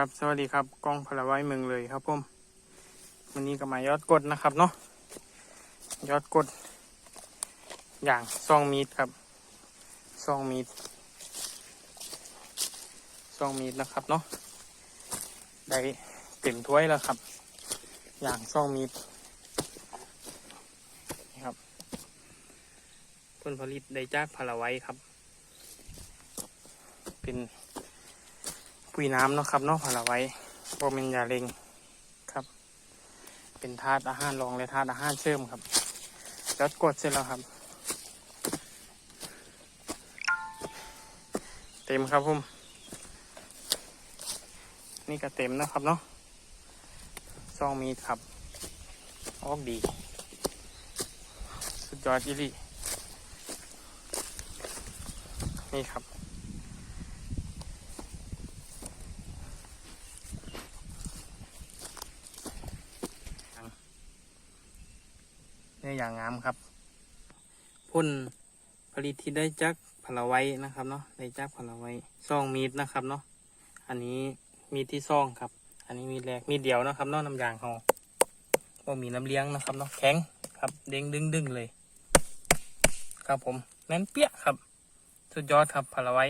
ครับ สวัสดีครับกล้องพลไว้เมืองเลยครับผมวันนี้ก็มายอดกดนะครับเนาะยอดกด อย่างซองมีดครับซองมีดซองมีดนะครับเนาะได้เต็มถ้วยแล้วครับ อย่างซองมีดนี่ครับผลผลิตได้จากพลไว้ครับ เป็น ปุ๋ยน้ำเนาะครับเนาะพาราไว้โบเมนยาเล็งครับ เป็นธาตุอาหารรองและธาตุอาหารเชื่อมครับ แล้วกดเสร็จแล้วครับ เต็มครับผมนี่ก็เต็มนะครับเนาะซองมีครับ ออกดี สุดยอดอีลีนี่ครับ เนื้ออย่างงามครับ พ่นผลิตที่ได้จากพลาไว้นะครับเนาะได้จากพลาไว้ซองมีดนะครับเนาะอันนี้มีดที่ซองครับ อันนี้มีดแรกมีดเดียวนะครับเนาะน้ำยางเขาก็มีน้ำเลี้ยงนะครับเนาะแข็งครับเด้งดึงดึงเลย ครับผมแน่นเปี้ยครับ สุดยอดครับพลาไว้